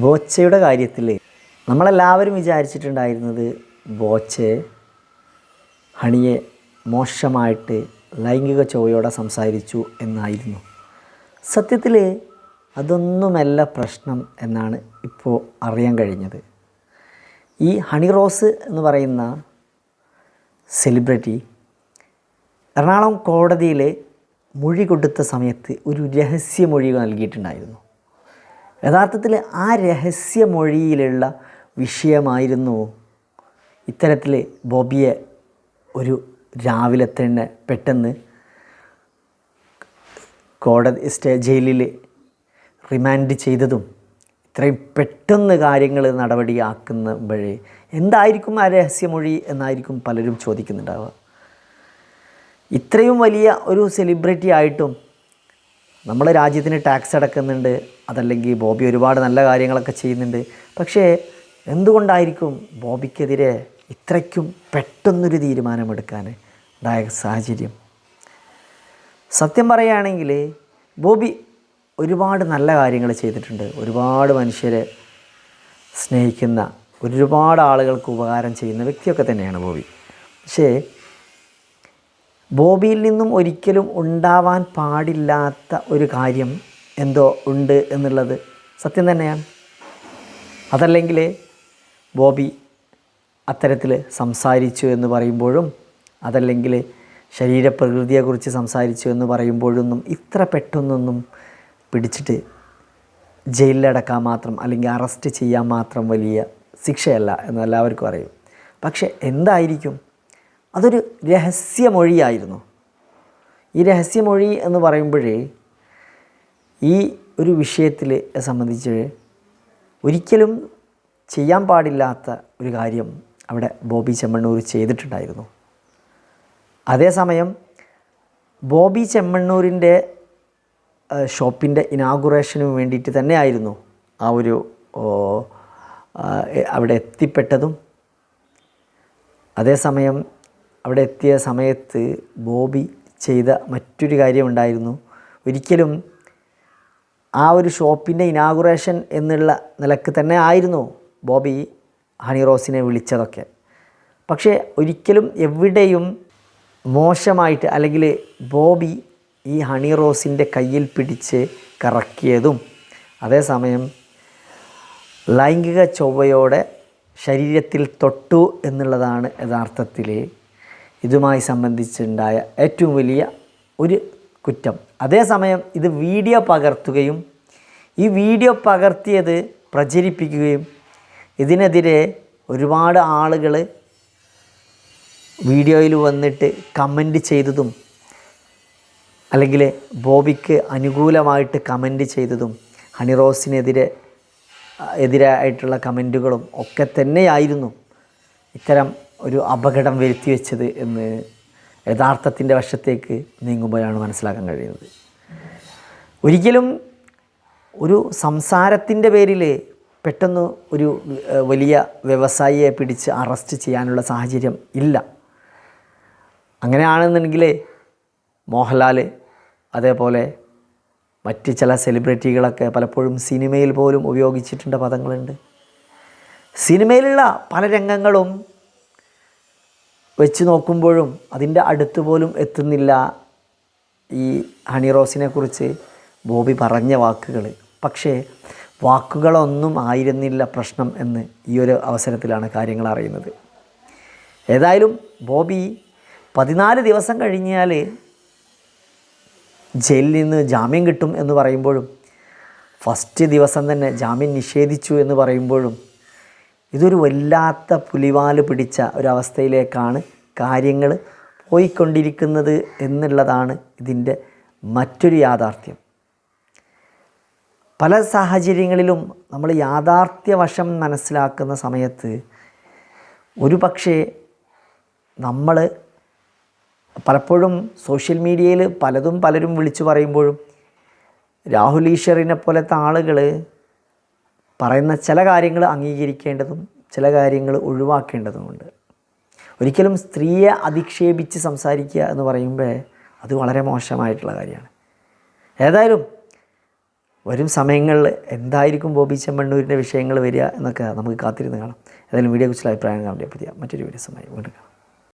ബോച്ചയുടെ കാര്യത്തിൽ നമ്മളെല്ലാവരും വിചാരിച്ചിട്ടുണ്ടായിരുന്നത് ബോച്ചെ ഹണിയെ മോശമായിട്ട് ലൈംഗിക ചൊവ്വയോടെ സംസാരിച്ചു എന്നായിരുന്നു. സത്യത്തിൽ അതൊന്നുമല്ല പ്രശ്നം എന്നാണ് ഇപ്പോൾ അറിയാൻ കഴിഞ്ഞത്. ഈ ഹണി റോസ് എന്ന് പറയുന്ന സെലിബ്രിറ്റി എറണാകുളം കോടതിയിൽ മൊഴി കൊടുത്ത സമയത്ത് ഒരു രഹസ്യമൊഴി നൽകിയിട്ടുണ്ടായിരുന്നു. യഥാർത്ഥത്തിൽ ആ രഹസ്യമൊഴിയിലുള്ള വിഷയമായിരുന്നു ഇത്തരത്തിൽ ബോബിയെ ഒരു രാവിലെ തന്നെ പെട്ടെന്ന് കോടതി സ്റ്റേ ജയിലിൽ റിമാൻഡ് ചെയ്തതും ഇത്രയും പെട്ടെന്ന് കാര്യങ്ങൾ നടപടിയാക്കുമ്പോഴേ എന്തായിരിക്കും ആ രഹസ്യമൊഴി എന്നായിരിക്കും പലരും ചോദിക്കുന്നുണ്ടാവുക. ഇത്രയും വലിയ ഒരു സെലിബ്രിറ്റി ആയിട്ടും നമ്മുടെ രാജ്യത്തിന് ടാക്സ് അടക്കുന്നുണ്ട്. അതല്ലെങ്കിൽ ബോബി ഒരുപാട് നല്ല കാര്യങ്ങളൊക്കെ ചെയ്യുന്നുണ്ട്. പക്ഷേ എന്തുകൊണ്ടായിരിക്കും ബോബിക്കെതിരെ ഇത്രയ്ക്കും പെട്ടെന്നൊരു തീരുമാനമെടുക്കാൻ ഉണ്ടായ സാഹചര്യം? സത്യം പറയുകയാണെങ്കിൽ ബോബി ഒരുപാട് നല്ല കാര്യങ്ങൾ ചെയ്തിട്ടുണ്ട്. ഒരുപാട് മനുഷ്യരെ സ്നേഹിക്കുന്ന ഒരുപാട് ആളുകൾക്ക് ഉപകാരം ചെയ്യുന്ന വ്യക്തിയൊക്കെ തന്നെയാണ് ബോബി. പക്ഷേ ബോബിയിൽ നിന്നും ഒരിക്കലും ഉണ്ടാവാൻ പാടില്ലാത്ത ഒരു കാര്യം എന്തോ ഉണ്ട് എന്നുള്ളത് സത്യം തന്നെയാണ്. അതല്ലെങ്കിൽ ബോബി അത്തരത്തിൽ സംസാരിച്ചു എന്ന് പറയുമ്പോഴും അതല്ലെങ്കിൽ ശരീരപ്രകൃതിയെക്കുറിച്ച് സംസാരിച്ചു എന്ന് പറയുമ്പോഴൊന്നും ഇത്ര പെട്ടെന്നൊന്നും പിടിച്ചിട്ട് ജയിലിലടക്കാൻ മാത്രം അല്ലെങ്കിൽ അറസ്റ്റ് ചെയ്യാൻ മാത്രം വലിയ ശിക്ഷയല്ല എന്ന് എല്ലാവർക്കും അറിയും. പക്ഷെ എന്തായിരിക്കും? അതൊരു രഹസ്യമൊഴിയായിരുന്നു. ഈ രഹസ്യമൊഴി എന്ന് പറയുമ്പോഴേ ഈ ഒരു വിഷയത്തിൽ സംബന്ധിച്ച് ഒരിക്കലും ചെയ്യാൻ പാടില്ലാത്ത ഒരു കാര്യം അവിടെ ബോബി ചെമ്മണ്ണൂർ ചെയ്തിട്ടുണ്ടായിരുന്നു. അതേസമയം ബോബി ചെമ്മണ്ണൂരിന്റെ ഷോപ്പിന്റെ ഇനാഗുറേഷന് വേണ്ടിയിട്ട് തന്നെയായിരുന്നു ആ ഒരു അവിടെ എത്തിപ്പെട്ടതും. അതേസമയം അവിടെ എത്തിയ സമയത്ത് ബോബി ചെയ്ത മറ്റൊരു കാര്യമുണ്ടായിരുന്നു. ഒരിക്കലും ആ ഒരു ഷോപ്പിന്റെ ഇനാഗുറേഷൻ എന്നുള്ള നിലയ്ക്ക് തന്നെ ആയിരുന്നു ബോബി ഹണി റോസിനെ വിളിച്ചതൊക്കെ. പക്ഷേ ഒരിക്കലും എവിടെയും മോശമായിട്ട് അല്ലെങ്കിൽ ബോബി ഈ ഹണി റോസിന്റെ കയ്യിൽ പിടിച്ച് കറക്കിയതും അതേസമയം ലൈംഗിക ചൊവ്വയോടെ ശരീരത്തിൽ തൊട്ടു എന്നുള്ളതാണ് യഥാർത്ഥത്തിൽ ഇതുമായി സംബന്ധിച്ചുണ്ടായ ഏറ്റവും വലിയ ഒരു കുറ്റം. അതേസമയം ഇത് വീഡിയോ പകർത്തുകയും ഈ വീഡിയോ പകർത്തിയത് പ്രചരിപ്പിക്കുകയും ഇതിനെതിരെ ഒരുപാട് ആളുകൾ വീഡിയോയിൽ വന്നിട്ട് കമന്റ് ചെയ്തതും അല്ലെങ്കിൽ ബോബിക്ക് അനുകൂലമായിട്ട് കമന്റ് ചെയ്തതും ഹണിറോസിനെതിരെ എതിരായിട്ടുള്ള കമന്റുകളും ഒക്കെ തന്നെയായിരുന്നു. ഇത്തരം ഒരു അപകടം വരുത്തി വെച്ചത് എന്ന് യഥാർത്ഥത്തിന്റെ വശത്തേക്ക് നീങ്ങുമ്പോഴാണ് മനസ്സിലാക്കാൻ കഴിയുന്നത്. ഒരിക്കലും ഒരു സംസാരത്തിന്റെ പേരിൽ പെട്ടെന്ന് ഒരു വലിയ വ്യവസായിയെ പിടിച്ച് അറസ്റ്റ് ചെയ്യാനുള്ള സാഹചര്യം ഇല്ല. അങ്ങനെയാണെന്നുണ്ടെങ്കിൽ മോഹൻലാൽ അതേപോലെ മറ്റ് ചില സെലിബ്രിറ്റികളൊക്കെ പലപ്പോഴും സിനിമയിൽ പോലും ഉപയോഗിച്ചിട്ടുണ്ട് പദങ്ങളുണ്ട്. സിനിമയിലുള്ള പല രംഗങ്ങളും വെച്ച് നോക്കുമ്പോഴും അതിന്റെ അടുത്ത് പോലും എത്തുന്നില്ല ഈ ഹണി റോസിനെ കുറിച്ച് ബോബി പറഞ്ഞ വാക്കുകൾ പക്ഷേ വാക്കുകളൊന്നും ആയിരുന്നില്ല പ്രശ്നം എന്ന് ഈ ഒരു അവസരത്തിലാണ് കാര്യങ്ങൾ അറിയുന്നത്. ഏതായാലും ബോബി പതിനാല് ദിവസം കഴിഞ്ഞാൽ ജയിലിൽ നിന്ന് ജാമ്യം കിട്ടും എന്ന് പറയുമ്പോഴും ഫസ്റ്റ് ദിവസം തന്നെ ജാമ്യം നിഷേധിച്ചു എന്ന് പറയുമ്പോഴും ഇതൊരു വല്ലാത്ത പുലിവാൽ പിടിച്ച ഒരവസ്ഥയിലേക്കാണ് കാര്യങ്ങൾ പോയിക്കൊണ്ടിരിക്കുന്നത് എന്നുള്ളതാണ് ഇതിന്റെ മറ്റൊരു യാഥാർത്ഥ്യം. പല സാഹചര്യങ്ങളിലും നമ്മൾ യാഥാർത്ഥ്യവശം മനസ്സിലാക്കുന്ന സമയത്ത് ഒരു പക്ഷേ നമ്മൾ പലപ്പോഴും സോഷ്യൽ മീഡിയയിൽ പലതും പലരും വിളിച്ചു പറയുമ്പോഴും രാഹുൽ ഈശ്വറിനെ പോലത്തെ ആളുകൾ പറയുന്ന ചില കാര്യങ്ങൾ അംഗീകരിക്കേണ്ടതും ചില കാര്യങ്ങൾ ഒഴിവാക്കേണ്ടതുമുണ്ട്. ഒരിക്കലും സ്ത്രീയെ അധിക്ഷേപിച്ച് സംസാരിക്കുക എന്ന് പറയുമ്പോൾ അത് വളരെ മോശമായിട്ടുള്ള കാര്യമാണ്. ഏതായാലും വരും സമയങ്ങളിൽ എന്തായിരിക്കും ബോബി ചെമ്മണ്ണൂരിന്റെ വിഷയങ്ങൾ വരിക എന്നൊക്കെ നമുക്ക് കാത്തിരുന്ന് കാണാം. ഏതായാലും വീഡിയോ കുറിച്ചുള്ള അഭിപ്രായം കാണാൻ പറ്റിയ മറ്റൊരു വീഡിയോ സമയം വീണ്ടും കാണാം.